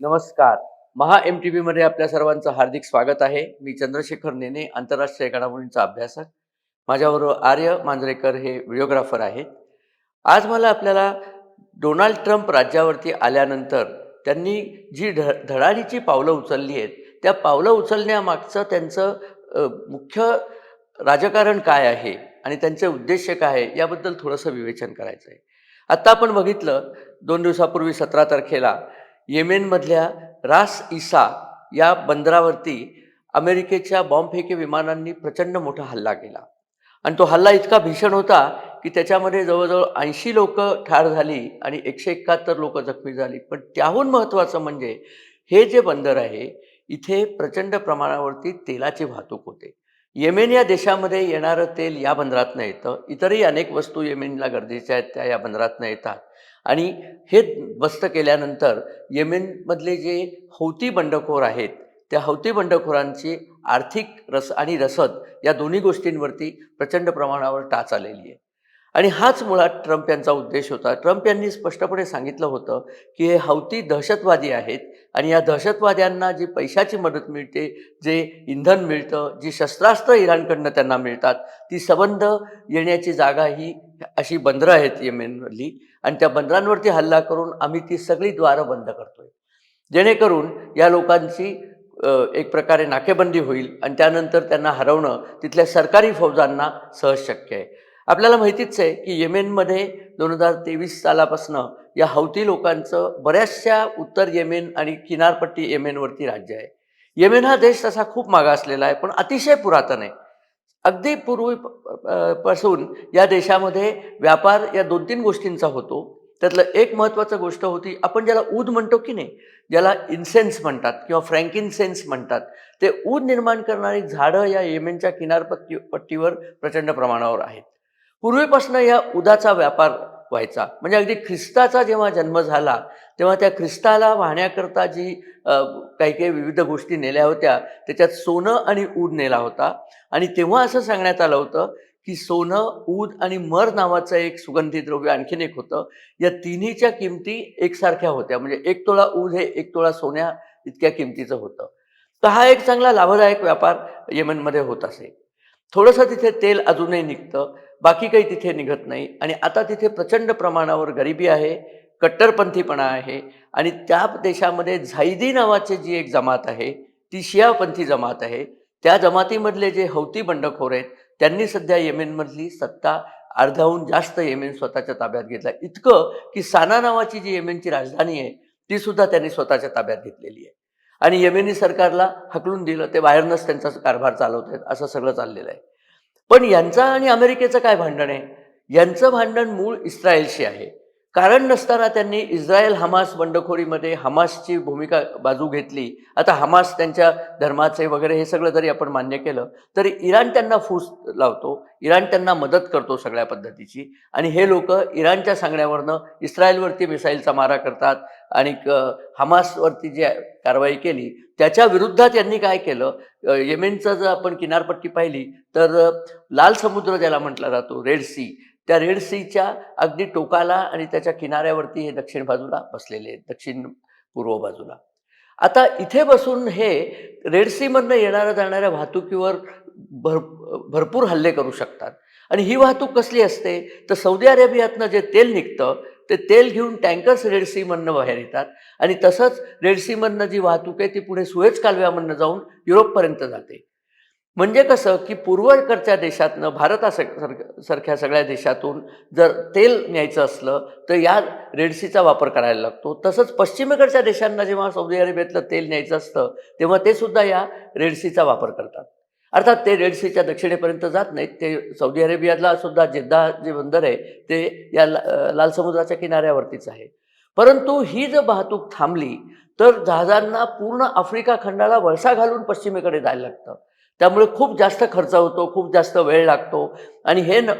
नमस्कार. महा M T मध्ये आपल्या सर्वांचं हार्दिक स्वागत आहे. मी चंद्रशेखर नेने आंतरराष्ट्रीय घडामोडींचा अभ्यासक. माझ्याबरोबर आर्य मांजरेकर हे व्हिडिओग्राफर आहेत. आज मला आपल्याला डोनाल्ड ट्रम्प राज्यावरती आल्यानंतर त्यांनी जी ध धडाडीची पावलं उचलली आहेत त्या पावलं उचलण्यामागचं त्यांचं मुख्य राजकारण काय आहे आणि त्यांचे उद्देश काय आहे याबद्दल थोडंसं विवेचन करायचं आहे आत्ता आपण बघितलं दोन दिवसापूर्वी सतरा तारखेला येमेनमधल्या रास इसा या बंदरावरती अमेरिकेच्या बॉम्बफेके विमानांनी प्रचंड मोठा हल्ला केला. आणि तो हल्ला इतका भीषण होता की त्याच्यामध्ये जवळजवळ ऐंशी लोक ठार झाली आणि एकशे एकाहत्तर लोक जखमी झाली. पण त्याहून महत्त्वाचं म्हणजे हे जे बंदर आहे इथे प्रचंड प्रमाणावरती तेलाची वाहतूक होते. येमेन या देशामध्ये येणारं तेल या बंदरातनं येतं. इतरही अनेक वस्तू येमेनला गरजेच्या आहेत त्या या बंदरातनं येतात. आणि हे बस्त केल्यानंतर येमेनमधले जे हौती बंडखोर आहेत त्या हौती बंडखोरांची आर्थिक रस आणि रसद या दोन्ही गोष्टींवरती प्रचंड प्रमाणावर टाच आलेली आहे. आणि हाच मुळात ट्रम्प यांचा उद्देश होता. ट्रम्प यांनी स्पष्टपणे सांगितलं होतं की हे हौती दहशतवादी आहेत आणि या दहशतवाद्यांना जी पैशाची मदत मिळते जे इंधन मिळतं जी शस्त्रास्त्र इराणकडनं त्यांना मिळतात ती सबंध येण्याची जागा ही अशी बंदरं आहेत येमेनमधली आणि त्या बंदरांवरती हल्ला करून आम्ही ती सगळी द्वारं बंद करतोय. जेणेकरून या लोकांची एक प्रकारे नाकेबंदी होईल आणि त्यानंतर त्यांना हरवणं तिथल्या सरकारी फौजांना सहज शक्य आहे. आपल्याला माहितीच आहे की येमेनमध्ये दोन हजार तेवीस सालापासनं या हौती लोकांचं बऱ्याचशा उत्तर येमेन आणि किनारपट्टी येमेनवरती राज्य आहे. येमेन हा देश तसा खूप मागासलेला आहे पण अतिशय पुरातन आहे. अगदी पूर्वी पासून या देशामध्ये व्यापार या दोन तीन गोष्टींचा होतो. त्यातलं एक महत्त्वाचं गोष्ट होती आपण ज्याला ऊद म्हणतो की नाही ज्याला इन्सेन्स म्हणतात किंवा फ्रँकिनसेन्स म्हणतात ते ऊद निर्माण करणारी झाडं या येमेनच्या किनारपट्टी पट्टीवर प्रचंड प्रमाणावर आहेत. पूर्वीपासून या उदाचा व्यापार व्हायचा. म्हणजे अगदी ख्रिस्ताचा जेव्हा जन्म झाला तेव्हा त्या ख्रिस्ताला वाहण्याकरता जी काही काही विविध गोष्टी नेल्या होत्या त्याच्यात सोनं आणि ऊद नेला होता. आणि तेव्हा असं सांगण्यात आलं होतं की सोनं ऊद आणि मर नावाचं एक सुगंधी द्रव्य आणखीन एक होतं. या तिन्हीच्या किमती एकसारख्या होत्या. म्हणजे एक तोळा ऊद हे एक तोळा सोन्या इतक्या किमतीचं होतं. तर हा एक चांगला लाभदायक व्यापार येमनमध्ये होत असे. थोडंसं तिथे तेल अजूनही निघतं. बाकी काही तिथे निघत नाही. आणि आता तिथे प्रचंड प्रमाणावर गरिबी आहे कट्टरपंथीपणा आहे आणि त्या देशामध्ये झायदी नावाची जी एक जमात आहे ती शियापंथी जमात आहे. त्या जमातीमधले जे हौती बंडखोर आहेत त्यांनी सध्या येमेनमधली सत्ता अर्ध्याहून जास्त येमेन स्वतःच्या ताब्यात घेतला. इतकं की साना नावाची जी येमेनची राजधानी आहे ती सुद्धा त्यांनी स्वतःच्या ताब्यात घेतलेली आहे. आणि येमेनी सरकारला हकलून दिलं ते बाहेरनंच त्यांचा कारभार चालवत आहेत असं सगळं चाललेलं आहे. पण यांचा आणि अमेरिकेचं काय भांडण आहे? यांचं भांडण मूळ इस्रायलशी आहे. कारण नसताना त्यांनी इस्रायल हमास बंडखोरीमध्ये हमासची भूमिका बाजू घेतली. आता हमास त्यांच्या धर्माचे वगैरे हे सगळं जरी आपण मान्य केलं तरी इराण त्यांना फूस लावतो इराण त्यांना मदत करतो सगळ्या पद्धतीची. आणि हे लोक इराणच्या सांगण्यावरनं इस्रायलवरती मिसाईलचा मारा करतात आणि हमासवरती जी कारवाई केली त्याच्या विरुद्धात यांनी काय केलं? येमेनचं जर आपण किनारपट्टी पाहिली तर लाल समुद्र ज्याला म्हटला जातो रेड सी त्या रेड सीच्या अगदी टोकाला आणि त्याच्या किनाऱ्यावरती हे दक्षिण बाजूला बसलेले आहेत दक्षिण पूर्व बाजूला. आता इथे बसून हे रेड सीमधनं येणाऱ्या जाणाऱ्या वाहतुकीवर भर भरपूर हल्ले करू शकतात. आणि ही वाहतूक कसली असते? तर सौदी अरेबियातनं जे तेल निघतं ते तेल घेऊन टँकर्स रेड सीमधनं बाहेर येतात आणि तसंच रेड सीमधनं जी वाहतूक आहे ती पुढे सुएज कालव्यामधनं जाऊन युरोपपर्यंत जाते. म्हणजे कसं की पूर्वकडच्या देशातनं भारतासारख्या सारख्या सगळ्या देशातून जर तेल न्यायचं असलं तर या रेडसीचा वापर करायला लागतो. तसंच पश्चिमेकडच्या देशांना जेव्हा सौदी अरेबियातलं तेल न्यायचं असतं तेव्हा ते सुद्धा या रेडसीचा वापर करतात. अर्थात ते रेडसीच्या दक्षिणेपर्यंत जात नाहीत. ते सौदी अरेबियाला सुद्धा जेद्दा जे बंदर आहे ते या लाल समुद्राच्या किनाऱ्यावरतीच आहे. परंतु ही जर वाहतूक थांबली तर जहाजांना पूर्ण आफ्रिका खंडाला वळसा घालून पश्चिमेकडे जायला लागतं. त्यामुळे खूप जास्त खर्च होतो खूप जास्त वेळ लागतो. आणि हे न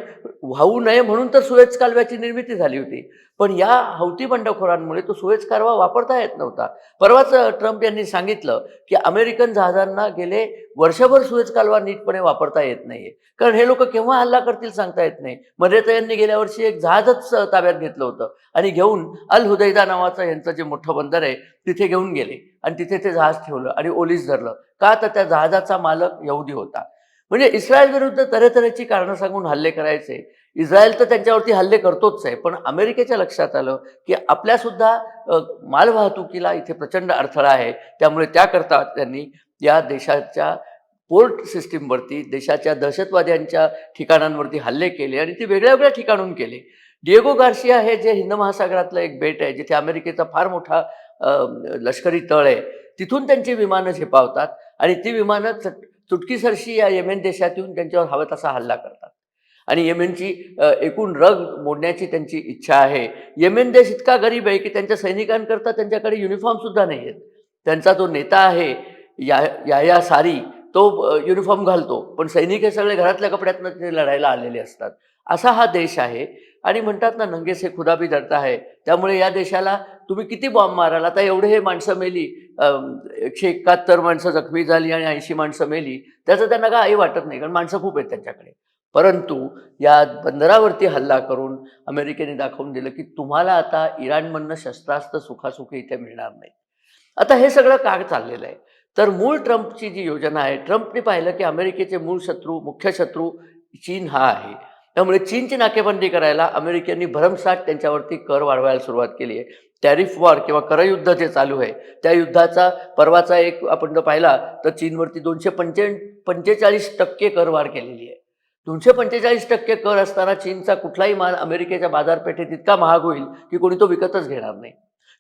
वाहू नये म्हणून तर सुएज कालव्याची निर्मिती झाली होती. पण या हौती बंडखोरांमुळे तो सुएज कालवा वापरता येत नव्हता. परवाच ट्रम्प यांनी सांगितलं की अमेरिकन जहाजांना गेले वर्षभर सुएज कालवा नीटपणे वापरता येत नाहीये. कारण हे लोक केव्हा हल्ला करतील सांगता येत नाही. मध्ये यांनी गेल्या वर्षी एक जहाजच ताब्यात घेतलं होतं आणि घेऊन अल हुदैदा नावाचं यांचं जे मोठं बंदर आहे तिथे घेऊन गेले आणि तिथे ते जहाज ठेवलं आणि ओलीस धरलं. का तर त्या जहाजाचा मालक यहुदी होता. म्हणजे इस्रायल विरुद्ध तऱ्हेतऱ्हेची कारणं सांगून हल्ले करायचे. इस्रायल तर त्यांच्यावरती हल्ले करतोच आहे पण अमेरिकेच्या लक्षात आलं की आपल्यासुद्धा मालवाहतुकीला इथे प्रचंड अडथळा आहे. त्यामुळे त्याकरता त्यांनी या देशाच्या पोर्ट सिस्टीमवरती देशाच्या दहशतवाद्यांच्या ठिकाणांवरती हल्ले केले आणि ते वेगळ्या वेगळ्या ठिकाणून केले. डिएगो गार्शिया हे जे हिंद महासागरातलं एक बेट आहे जिथे अमेरिकेचा फार मोठा लष्करी तळ आहे तिथून त्यांची विमानं झेपावतात आणि ती विमानं चट चुटकीसरशी या येमेन देशात येऊन त्यांच्यावर हवा तसा हल्ला करतात. आणि येमेनची एकूण रग मोडण्याची त्यांची इच्छा आहे. येमेन देश इतका गरीब आहे की त्यांच्या सैनिकांकरता त्यांच्याकडे युनिफॉर्म सुद्धा नाही आहेत. त्यांचा जो नेता आहे या या सारी तो युनिफॉर्म घालतो. पण सैनिक हे सगळे घरातल्या कपड्यातनं ते लढायला आलेले असतात. असा हा देश आहे. आणि म्हणतात ना नंगेस हे खुदा भी धरता आहे. त्यामुळे या देशाला तुम्ही किती बॉम्ब माराल? आता एवढे हे माणसं मेली एकशे एकाहत्तर माणसं जखमी झाली आणि ऐंशी माणसं मेली त्याचं त्यांना काही वाटत नाही कारण माणसं खूप आहेत त्यांच्याकडे. परंतु या बंदरावरती हल्ला करून अमेरिकेने दाखवून दिलं की तुम्हाला आता इराणमधनं शस्त्रास्त्र सुखासुखी इथे मिळणार नाही. आता हे सगळं का चाललेलं आहे? तर मूळ ट्रम्पची जी योजना आहे ट्रम्पने पाहिलं की अमेरिकेचे मूळ शत्रू मुख्य शत्रू चीन हा आहे. त्यामुळे चीनची नाकेबंदी करायला अमेरिकेने भरमसाठ त्यांच्यावरती कर वाढवायला सुरुवात केली आहे. टॅरिफ वॉर किंवा करयुद्ध जे चालू आहे त्या युद्धाचा परवाचा एक आपण जर पाहिला तर चीनवरती दोनशे पंचे पंचेचाळीस टक्के करवाढ केलेली आहे. दोनशे पंचेचाळीस टक्के कर असताना चीनचा कुठलाही माल अमेरिकेच्या बाजारपेठेत इतका महाग होईल की कोणी तो विकतच घेणार नाही.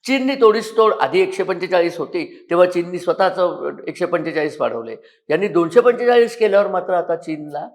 चीननी तोडीस तोड आधी एकशे पंचेचाळीस होती तेव्हा चीननी स्वतःचं एकशे पंचेचाळीस वाढवले. यांनी दोनशे पंचेचाळीस केल्यावर मात्र आता चीनला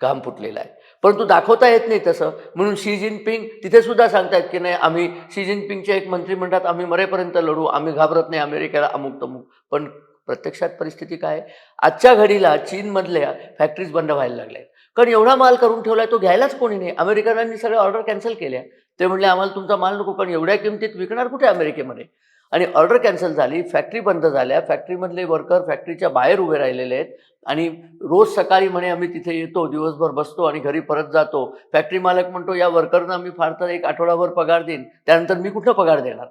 घाम फुटलेला आहे. परंतु दाखवता येत नाही तसं. म्हणून शी जिनपिंग तिथे सुद्धा सांगतायत की नाही आम्ही शी जिनपिंगच्या एक मंत्रिमंडळात आम्ही मरेपर्यंत लढू आम्ही घाबरत नाही अमेरिकेला अमुक तमुक पण प्रत्यक्षात परिस्थिती काय? आहे? आजच्या घडीला चीनमधल्या फॅक्टरीज बंद व्हायला लागल्या आहेत कारण एवढा माल करून ठेवलाय तो घ्यायलाच कोणी नाही. अमेरिकनांनी सगळ्या ऑर्डर कॅन्सल केल्या. ते म्हणले आम्हाला तुमचा माल नको कारण एवढ्या किमतीत विकणार कुठे अमेरिकेमध्ये? आणि ऑर्डर कॅन्सल झाली फॅक्टरी बंद झाल्या. फॅक्टरीमधले वर्कर फॅक्टरीच्या बाहेर उभे राहिलेले आहेत. आणि रोज सकाळी म्हणे आम्ही तिथे येतो दिवसभर बसतो आणि घरी परत जातो. फॅक्टरी मालक म्हणतो या वर्करना मी फार तर एक आठवडाभर पगार देईन. त्यानंतर मी कुठं पगार देणार?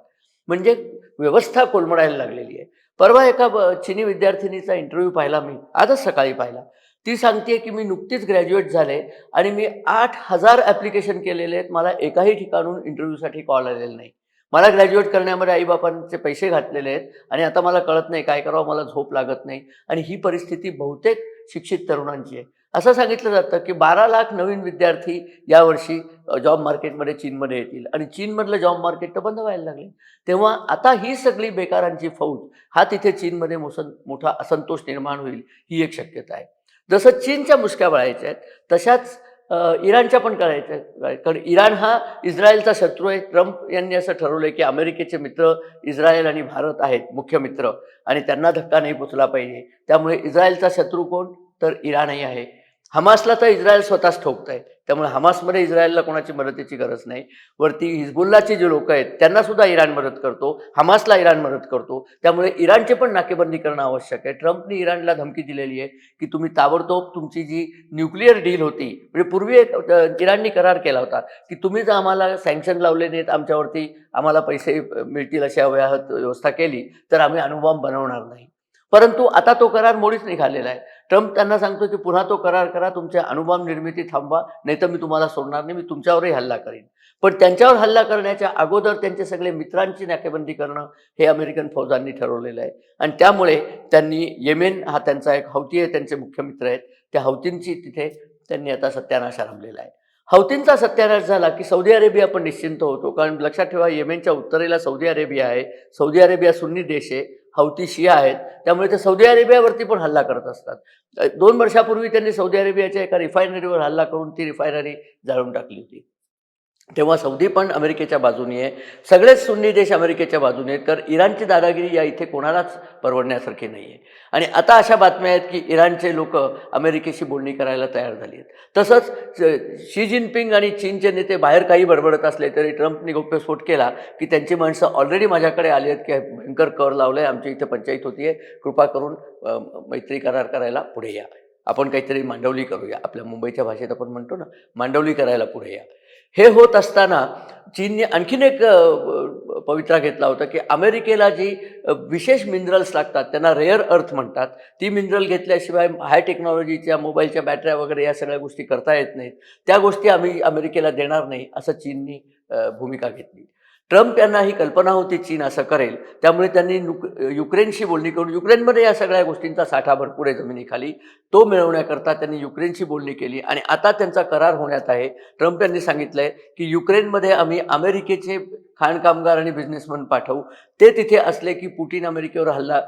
म्हणजे व्यवस्था कोलमडायला लागलेली आहे. परवा एका ब- चिनी विद्यार्थिनीचा इंटरव्ह्यू पाहिला मी आजच सकाळी पाहिला. ती सांगते की मी नुकतीच ग्रॅज्युएट झाले आणि मी आठ हजार ॲप्लिकेशन केलेले आहेत. मला एकाही ठिकाणून इंटरव्ह्यूसाठी कॉल आलेला नाही मला ग्रॅज्युएट करण्यामध्ये आईबापांचे पैसे घातलेले आहेत आणि आता मला कळत नाही काय करावं मला झोप लागत नाही आणि ही परिस्थिती बहुतेक शिक्षित तरुणांची आहे. असं सांगितलं जातं की बारा लाख नवीन विद्यार्थी यावर्षी जॉब मार्केटमध्ये चीनमध्ये येतील आणि चीनमधलं जॉब मार्केट तर बंद व्हायला लागले. तेव्हा आता ही सगळी बेकारांची फौज हा तिथे चीनमध्ये मोसन मोठा असंतोष निर्माण होईल ही एक शक्यता आहे. जसं चीनच्या मुसक्या बळायच्या आहेत तशाच इराणच्या पण करायच्या कारण इराण हा इस्रायलचा शत्रू आहे. ट्रम्प यांनी असं ठरवलंय की अमेरिकेचे मित्र इस्रायल आणि भारत आहेत मुख्य मित्र. आणि त्यांना धक्का नाही पोचला पाहिजे. त्यामुळे इस्रायलचा शत्रू कोण? तर इराणही आहे. हमासला तर इस्रायल स्वतःच ठोकत आहे त्यामुळे हमासमध्ये इस्रायलला कोणाची मदतीची गरज नाही. वरती हिजबुल्लाचे जे लोक आहेत त्यांना सुद्धा इराण मदत करतो हमासला इराण मदत करतो. त्यामुळे इराणची पण नाकेबंदी करणं आवश्यक आहे. ट्रम्पने इराणला धमकी दिलेली आहे की तुम्ही ताबडतोब तुमची जी न्यूक्लिअर डील होती म्हणजे पूर्वी एक इराणने करार केला होता की तुम्ही जर आम्हाला सँक्शन लावले नाहीत आमच्यावरती आम्हाला पैसे मिळतील अशा व्यवस्था केली तर आम्ही अणुबॉम्ब बनवणार नाही. परंतु आता तो करार मोडीच निघालेला आहे. ट्रम्प त्यांना सांगतो की पुन्हा तो करार करा तुमच्या अणुबॉम्ब निर्मिती थांबवा नाही तर मी तुम्हाला सोडणार नाही मी तुमच्यावरही हल्ला करीन. पण त्यांच्यावर हल्ला करण्याच्या अगोदर त्यांचे सगळे मित्रांची नाकेबंदी करणं हे अमेरिकन फौजांनी ठरवलेलं आहे. आणि त्यामुळे त्यांनी येमेन हा त्यांचा एक हौती आहे त्यांचे मुख्य मित्र आहेत. त्या हौतींची तिथे त्यांनी आता सत्यानाश आरंभलेला आहे. हौतींचा सत्यानाश झाला की सौदी अरेबिया पण निश्चिंत होतो. कारण लक्षात ठेवा येमेनच्या उत्तरेला सौदी अरेबिया आहे. सौदी अरेबिया सुन्नी देश आहे. हौती शिया आहेत. त्यामुळे ते सौदी अरेबियावरती पण हल्ला करत असतात. दोन वर्षापूर्वी त्यांनी सौदी अरेबियाच्या एका रिफायनरीवर हल्ला करून ती रिफायनरी जाळून टाकली होती. तेव्हा सौदी पण अमेरिकेच्या बाजूने आहे. सगळेच सुन्नी देश अमेरिकेच्या बाजूने आहेत. तर इराणची दादागिरी या इथे कोणालाच परवडण्यासारखी नाही आहे आणि आता अशा बातम्या आहेत की इराणचे लोक अमेरिकेशी बोलणी करायला तयार झाली आहेत तसंच शी जिनपिंग आणि चीनचे नेते बाहेर काही बडबडत असले तरी ट्रम्पने गौप्यस्फोट केला की त्यांची माणसं ऑलरेडी माझ्याकडे आली आहेत की भयंकर कर लावलं आहे आमच्या इथे पंचायत होती आहे कृपा करून मैत्री करार करायला पुढे या. आपण काहीतरी मांडवली करूया. आपल्या मुंबईच्या भाषेत आपण म्हणतो ना मांडवली करायला पुढे या. हे होत असताना चीनने आणखीन एक पवित्रा घेतला होता की अमेरिकेला जी विशेष मिनरल्स लागतात त्यांना रेअर अर्थ म्हणतात. ती मिनरल घेतल्याशिवाय हाय टेक्नॉलॉजीच्या मोबाईलच्या बॅटऱ्या वगैरे या सगळ्या गोष्टी करता येत नाहीत. त्या गोष्टी आम्ही अमेरिकेला देणार नाही असं चीननी भूमिका घेतली. ट्रम्प यांना ही कल्पना होती चीन असं करेल. त्यामुळे त्यांनी नुक युक्रेनशी बोलणी करून युक्रेनमध्ये या सगळ्या गोष्टींचा साठा भरपूर आहे जमिनीखाली. तो मिळवण्याकरता त्यांनी युक्रेनशी बोलणी केली आणि आता त्यांचा करार होण्यात आहे. ट्रम्प यांनी सांगितलं आहे की युक्रेनमध्ये आम्ही अमेरिकेचे खाण कामगार आणि बिझनेसमन पाठवू. ते तिथे असले की पुटिन अमेरिकेवर हल्ला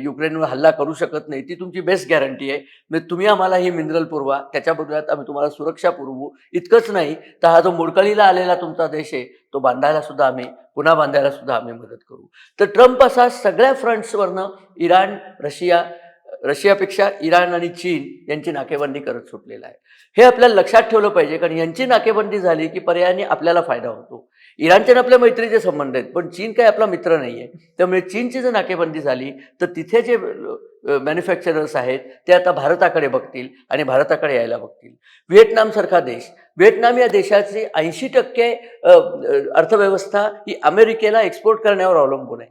युक्रेनवर हल्ला करू शकत नाही. ती तुमची बेस्ट गॅरंटी आहे. म्हणजे तुम्ही आम्हाला ही मिनरल पुरवा. त्याच्या बदल्यात आम्ही तुम्हाला सुरक्षा पुरवू. इतकंच नाही तर हा जो मोडकळीला आलेला तुमचा देश आहे तो बांधायला सुद्धा आम्ही पुन्हा बांधायला सुद्धा आम्ही मदत करू. तर ट्रम्प असा सगळ्या फ्रंट्सवरनं इराण रशिया रशियापेक्षा इराण आणि चीन यांची नाकेबंदी करत सुटलेला आहे. हे आपल्याला लक्षात ठेवलं पाहिजे कारण यांची नाकेबंदी झाली की पर्यायाने आपल्याला फायदा होतो. इराणचे आणि आपल्या मैत्रीचे संबंध आहेत पण चीन काही आपला मित्र नाही आहे त्यामुळे चीनची जर नाकेबंदी झाली तर तिथे जे मॅन्युफॅक्चरर्स आहेत ते आता भारताकडे बघतील आणि भारताकडे यायला बघतील. व्हिएटनामसारखा देश. व्हिएतनाम या देशाची ऐंशी टक्के अर्थव्यवस्था ही अमेरिकेला एक्सपोर्ट करण्यावर अवलंबून आहे.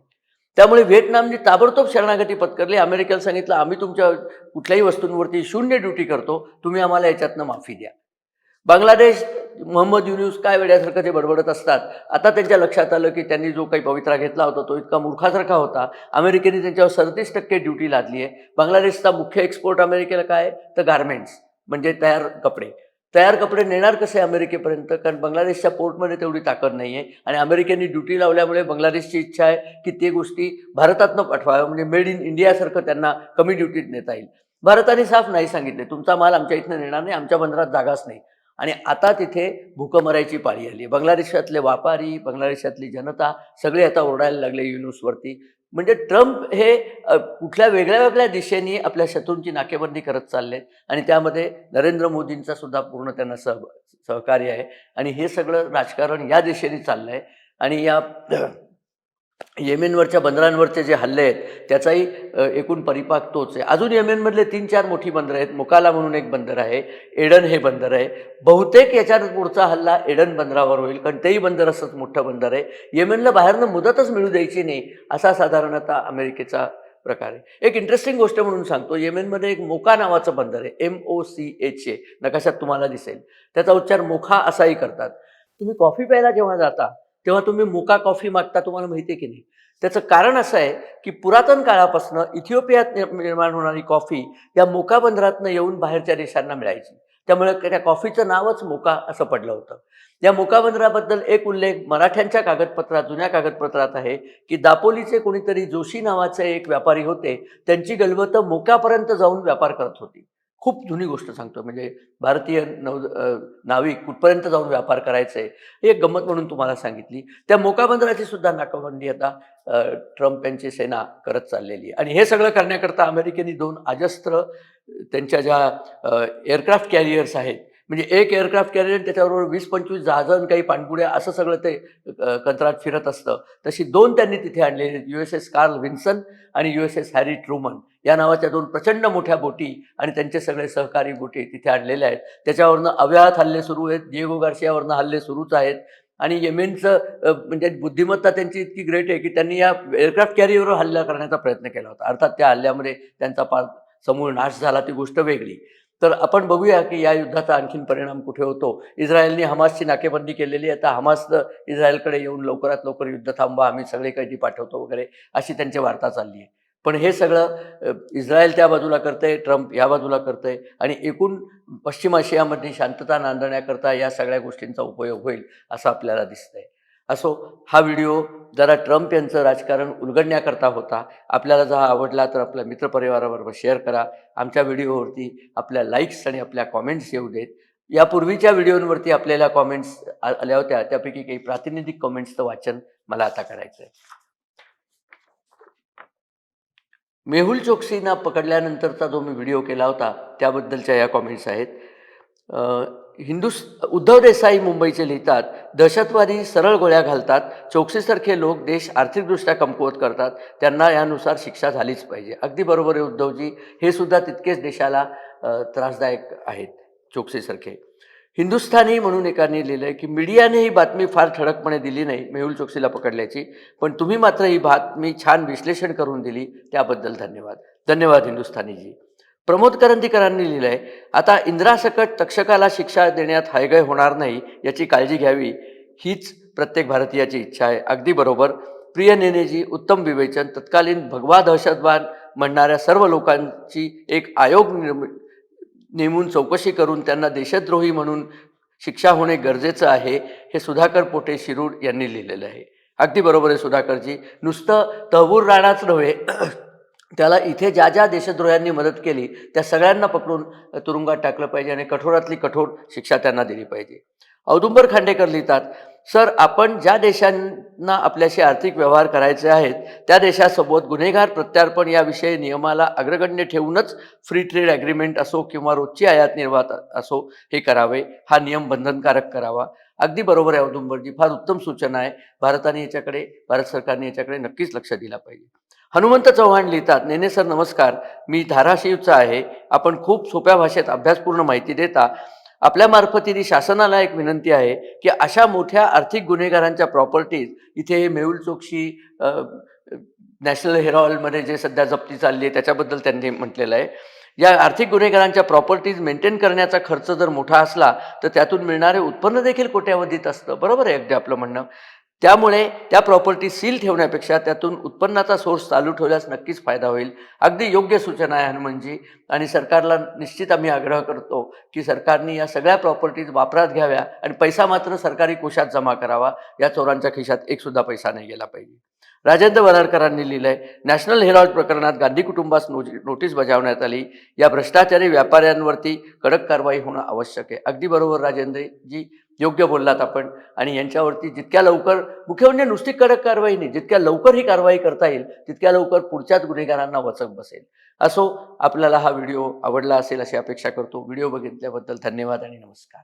त्यामुळे व्हिएतनामने ताबडतोब शरणागती पत्करली. अमेरिकेला सांगितलं आम्ही तुमच्या कुठल्याही वस्तूंवरती शून्य ड्युटी करतो. तुम्ही आम्हाला याच्यातनं माफी द्या. बांगलादेश मोहम्मद युनुस काय वेड्यासारखं ते बडबडत असतात आता त्यांच्या लक्षात आलं की त्यांनी जो काही पवित्रा घेतला होता तो इतका मूर्खासारखा होता. अमेरिकेने त्यांच्यावर सदतीस टक्के ड्युटी लादली आहे. बांगलादेशचा मुख्य एक्सपोर्ट अमेरिकेला काय तर गारमेंट्स म्हणजे तयार कपडे. तयार कपडे नेणार कसे अमेरिकेपर्यंत? कारण बांगलादेशच्या पोर्टमध्ये तेवढी ताकद नाही आहे आणि अमेरिकेने ड्युटी लावल्यामुळे बांगलादेशची इच्छा आहे की ते गोष्टी भारतातनं पाठवाव्या म्हणजे मेड इन इंडियासारखं त्यांना कमी ड्युटीत नेता येईल. भारताने साफ नाही सांगितले. तुमचा माल आमच्या इथनं नेणार नाही आमच्या बंदरात जागाच नाही. आणि आता तिथे भूकमरायची पाळी आली. बांगलादेशातले व्यापारी बांगलादेशातली जनता सगळे आता ओरडायला लागले युनुसवरती म्हणजे ट्रम्प हे कुठल्या वेगळ्या वेगळ्या दिशेने आपल्या शत्रूंची नाकेबंदी करत चालले आणि त्यामध्ये नरेंद्र मोदींचा सुद्धा पूर्ण त्यांना सह सहकार्य आहे. आणि हे सगळं राजकारण या दिशेने चाललं आहे आणि या येमेनवरच्या बंदरांवरचे जे हल्ले आहेत त्याचाही एकूण परिपाक तोच आहे. अजून येमेनमधले तीन चार मोठी बंदरं आहेत. मुकाला म्हणून एक बंदर आहे. एडन हे बंदर आहे. बहुतेक याच्यात पुढचा हल्ला एडन बंदरावर होईल कारण तेही बंदर असंच मोठं बंदर आहे. येमेनला बाहेरनं मुदतच मिळू द्यायची नाही असा साधारणतः अमेरिकेचा प्रकार आहे. एक इंटरेस्टिंग गोष्ट म्हणून सांगतो येमेनमध्ये एक मोका नावाचं बंदर आहे. M O C H A नकाशात तुम्हाला दिसेल. त्याचा उच्चार मोखा असाही करतात. तुम्ही कॉफी प्यायला जेव्हा जाता तेव्हा तुम्ही मुका कॉफी मागता तुम्हाला माहिती आहे की नाही? त्याचं कारण असं आहे की पुरातन काळापासून इथिओपियात निर्माण होणारी कॉफी या मोका बंदरातनं येऊन बाहेरच्या देशांना मिळायची. त्यामुळे त्या कॉफीचं नावच मोका असं पडलं होतं. या मोका बंदराबद्दल एक उल्लेख मराठ्यांच्या कागदपत्रात जुन्या कागदपत्रात आहे की दापोलीचे कोणीतरी जोशी नावाचे एक व्यापारी होते त्यांची गलबतं मोक्यापर्यंत जाऊन व्यापार करत होती. खूप जुनी गोष्ट सांगतो म्हणजे भारतीय नौ नाविक कुठपर्यंत जाऊन व्यापार करायचे ही एक गंमत म्हणून तुम्हाला सांगितली. त्या मोका बंदराची सुद्धा नाकाबंदी आता ट्रम्प यांची सेना करत चाललेली आहे. आणि हे सगळं करण्याकरता अमेरिकेने दोन अजस्त्र त्यांच्या ज्या एअरक्राफ्ट कॅरियर्स आहेत म्हणजे एक एअरक्राफ्ट कॅरियर त्याच्याबरोबर वीस पंचवीस जहाजं आणि काही पाणपुड्या असं सगळं ते कंत्राट फिरत असतं. तशी दोन त्यांनी तिथे आणलेली U S S Carl Vinson आणि U S S Harry Truman या नावाच्या दोन प्रचंड मोठ्या बोटी आणि त्यांचे सगळे सहकारी बोटी तिथे आणलेल्या आहेत. त्याच्यावरनं अव्याहत हल्ले सुरू आहेत. दिएगो गार्शियावरनं हल्ले सुरूच आहेत. आणि येमेनचं म्हणजे बुद्धिमत्ता त्यांची इतकी ग्रेट आहे की त्यांनी या एअरक्राफ्ट कॅरियरवर हल्ला करण्याचा प्रयत्न केला होता. अर्थात त्या हल्ल्यामध्ये त्यांचा पार समूळ नाश झाला. ती गोष्ट वेगळी. तर आपण बघूया की या युद्धाचा आणखीन परिणाम कुठे होतो. इस्रायलने हमासची नाकेबंदी केलेली आहे. आता हमास इस्रायलकडे येऊन लवकरात लवकर युद्ध थांबवा आम्ही सगळे कैदी पाठवतो वगैरे अशी त्यांची वार्ता चालली आहे. पण हे सगळं इस्रायल त्या बाजूला करतंय ट्रम्प या बाजूला करतंय आणि एकूण पश्चिम आशियामध्ये शांतता नांदण्याकरता या सगळ्या गोष्टींचा उपयोग होईल असं आपल्याला दिसतंय. असो हा व्हिडिओ जरा ट्रम्प यांचं राजकारण उलगडण्याकरता होता. आपल्याला जर हा आवडला तर आपल्या मित्रपरिवाराबरोबर शेअर करा. आमच्या व्हिडिओवरती आपल्या लाईक्स आणि आपल्या कॉमेंट्स येऊ देत. यापूर्वीच्या व्हिडिओवरती आपल्याला कॉमेंट्स आल्या होत्या. त्यापैकी काही प्रातिनिधिक कॉमेंट्सचं वाचन मला आता करायचं आहे मेहुल चोक्सीना पकडल्यानंतरचा जो मी व्हिडिओ केला होता त्याबद्दलच्या या कॉमेंट्स आहेत. हिंदू उद्धव देसाई मुंबईचे लिहितात दहशतवादी सरळ गोळ्या घालतात चोक्सीसारखे लोक देश आर्थिकदृष्ट्या कमकुवत करतात त्यांना यानुसार शिक्षा झालीच पाहिजे. अगदी बरोबर आहे उद्धवजी हे सुद्धा तितकेच देशाला त्रासदायक आहेत चोक्सीसारखे. हिंदुस्थानी म्हणून एकाने लिहिलं आहे की मीडियाने ही बातमी फार ठळकपणे दिली नाही मेहुल चोक्सीला पकडल्याची पण तुम्ही मात्र ही बातमी छान विश्लेषण करून दिली त्याबद्दल धन्यवाद. धन्यवाद हिंदुस्थानीजी. प्रमोद करंदीकरांनी लिहिलं आहे आता इंद्रासकट तक्षकाला शिक्षा देण्यात हायगय होणार नाही याची काळजी घ्यावी हीच प्रत्येक भारतीयाची इच्छा आहे. अगदी बरोबर. प्रिय नेनेजी उत्तम विवेचन तत्कालीन भगवा दहशतवाद म्हणणाऱ्या सर्व लोकांची एक आयोग नेमून चौकशी करून त्यांना देशद्रोही म्हणून शिक्षा होणे गरजेचं आहे हे सुधाकर पोटे शिरूड यांनी लिहिलेलं आहे. अगदी बरोबर आहे सुधाकरजी. नुसतं तहबूर राणाच नव्हे त्याला इथे ज्या ज्या देशद्रोह्यांनी मदत केली त्या सगळ्यांना पकडून तुरुंगात टाकलं पाहिजे आणि कठोरातली कठोर शिक्षा त्यांना दिली पाहिजे. औदुंबर खांडेकर लिहितात सर आपण ज्या देशांना आपल्याशी आर्थिक व्यवहार करायचे आहेत त्या देशासोबत गुन्हेगार प्रत्यार्पण याविषयी नियमाला अग्रगण्य ठेवूनच फ्री ट्रेड ॲग्रीमेंट असो किंवा रोजची आयात निर्वात असो हे करावे. हा नियम बंधनकारक करावा. अगदी बरोबर आहे औदुंबरजी. फार उत्तम सूचना आहे. भारताने याच्याकडे भारत सरकारने याच्याकडे नक्कीच लक्ष दिलं पाहिजे. हनुमंत चव्हाण लिहितात नेने सर नमस्कार. मी धाराशिवचा आहे. आपण खूप सोप्या भाषेत अभ्यासपूर्ण माहिती देता. आपल्या मार्फतीने शासनाला एक विनंती आहे की अशा मोठ्या आर्थिक गुन्हेगारांच्या प्रॉपर्टीज इथे हे मेहुल चोक्शी नॅशनल हेरॉलमध्ये जे सध्या जप्ती चालली आहे त्याच्याबद्दल त्यांनी म्हटलेलं आहे. या आर्थिक गुन्हेगारांच्या प्रॉपर्टीज मेंटेन करण्याचा खर्च जर मोठा असला तर त्यातून मिळणारे उत्पन्न देखील कोट्यावधीत असतं. बरोबर आहे अगदी आपलं म्हणणं. त्यामुळे त्या प्रॉपर्टी सील ठेवण्यापेक्षा त्यातून उत्पन्नाचा सोर्स चालू ठेवल्यास नक्कीच फायदा होईल. अगदी योग्य सूचना आहे हनुमानजी आणि सरकारला निश्चित आम्ही आग्रह करतो की सरकारने या सगळ्या प्रॉपर्टीज वापरात घ्याव्या आणि पैसा मात्र सरकारी कोशात जमा करावा. या चोरांच्या खिशात एक सुद्धा पैसा नाही गेला पाहिजे. राजेंद्र वरारकरांनी लिहिलंय नॅशनल हेरॉल्ड प्रकरणात गांधी कुटुंबास नो नोटीस बजावण्यात आली. या भ्रष्टाचारी व्यापाऱ्यांवरती कडक कारवाई होणं आवश्यक आहे. अगदी बरोबर राजेंद्रजी योग्य बोललात आपण. आणि यांच्यावरती जितक्या लवकर मुख्य म्हणजे नुसती कडक कारवाई नाही जितक्या लवकर ही कारवाई करता येईल तितक्या लवकर पुढच्याच गुन्हेगारांना वचक बसेल. असो आपल्याला हा व्हिडिओ आवडला असेल अशी अपेक्षा करतो. व्हिडिओ बघितल्याबद्दल धन्यवाद आणि नमस्कार.